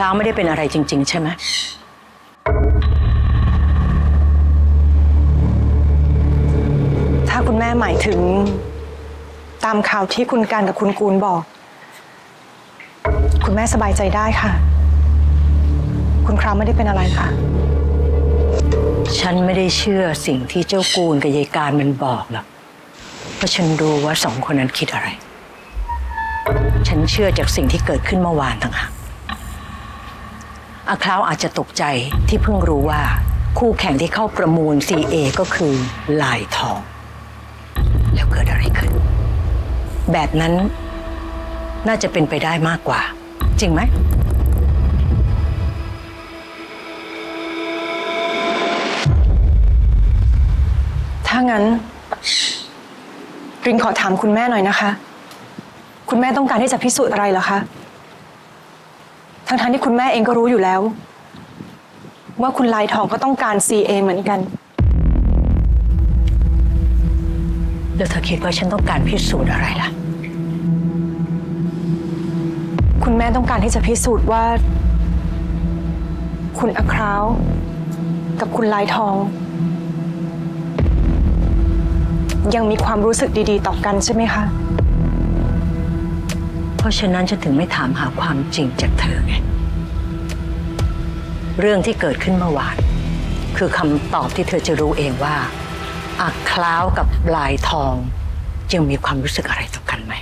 คราวไม่ได้เป็นอะไรจริง ๆ ใช่ไหมถ้าคุณแม่หมายถึง ตามข่าวที่คุณการกับคุณกูลบอก คุณแม่สบายใจได้ค่ะ คุณคราวไม่ได้เป็นอะไรค่ะ ฉันไม่ได้เชื่อสิ่งที่เจ้ากูลกับยายการมันบอกหรอกเพราะฉันรู้ว่าสองคนนั้นคิดอะไร ฉันเชื่อจากสิ่งที่เกิดขึ้นเมื่อวานต่างหาก อาคราวอาจจะตกใจที่เพิ่งรู้ว่า คู่แข่งที่เข้าประมูล CA ก็คือลายทอง แล้วเกิดอะไรขึ้น แบบนั้นน่าจะเป็นไปได้มากกว่า จริงไหมถ้างั้น รินขอถามคุณแม่หน่อยนะคะ คุณแม่ต้องการที่จะพิสูจน์อะไรเหรอคะ ทั้งๆที่คุณแม่เองก็รู้อยู่แล้ว ว่าคุณลายทองก็ต้องการ CA เหมือนกัน แล้วเธอคิดว่าฉันต้องการพิสูจน์อะไรล่ะ คุณแม่ต้องการที่จะพิสูจน์ว่า คุณอคราวกับคุณลายทอง ยังมีความรู้สึกดีๆ ต่อกันใช่ไหมคะเพ ราะฉะนั้นฉันถึงไม่ถามหาความจริงจากเธอไง เรื่องที่เกิดขึ้นเมื่อวาน คือคำตอบที่เธอจะรู้เองว่าอักคล้าวกับลายทองยังมีความรู้สึกอะไรต่อกันไหม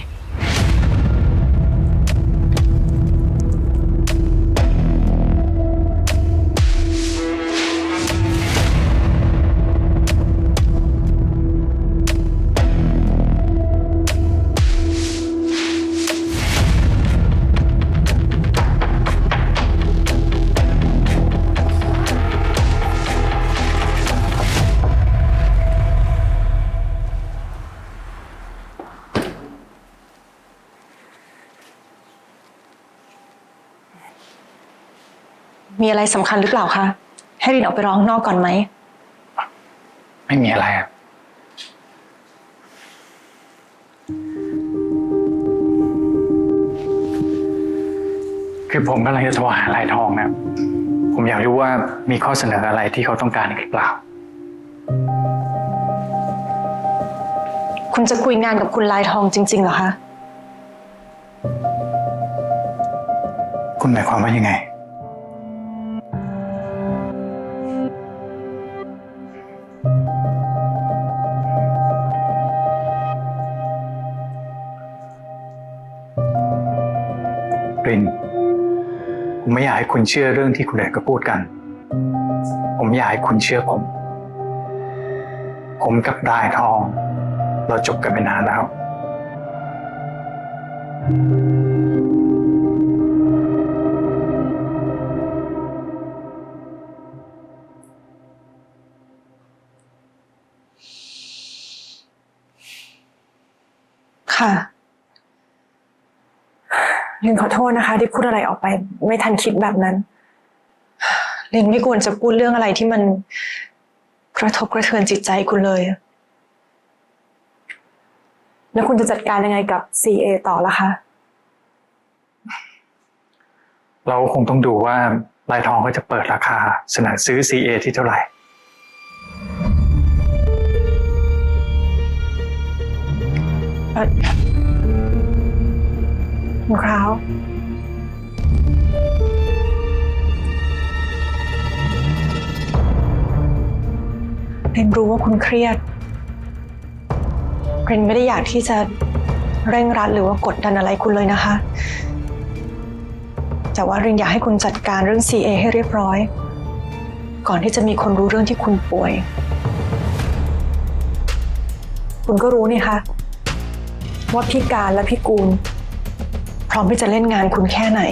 มีอะไรสำคัญหรือเปล่าคะ ให้รินออกไปร้องนอกก่อนไหม ไม่มีอะไรครับคือผมกำลังจะโทรหาลายทองนะครับผมอยากรู้ว่ามีข้อเสนออะไรที่เขาต้องการอีกหรือเปล่า คุณจะคุยงานกับคุณลายทองจริง ๆ เหรอคะ คุณหมายความว่ายังไง รินผมไม่อยากให้คุณเชื่อเรื่องที่คุณเอกก็พูดกัน ผมอยากให้คุณเชื่อผม ผมกับดายทอง เราจบกันไปนานแล้ว ค่ะ ลินขอโทษนะคะ ที่พูดอะไรออกไป ไม่ทันคิดแบบนั้น ลินไม่ควรจะพูดเรื่องอะไรที่มันกระทบกระเทือนจิตใจคุณเลย แล้วคุณจะจัดการยังไงกับ CA ต่อล่ะคะ เราคงต้องดูว่าลายทองก็จะเปิดราคาเสนอซื้อ CA ที่เท่าไหร่เอ่อ คุณคราว เรนรู้ว่าคุณเครียด เรนไม่ได้อยากที่จะเร่งรัดหรือว่ากดดันอะไรคุณเลยนะคะ แต่ว่าเรนอยากให้คุณจัดการเรื่อง CA ให้เรียบร้อย ก่อนที่จะมีคนรู้เรื่องที่คุณป่วย คุณก็รู้นี่คะว่าพี่การและพี่กูล ร้อมที่จะเล่นงานคุณแค่ไหน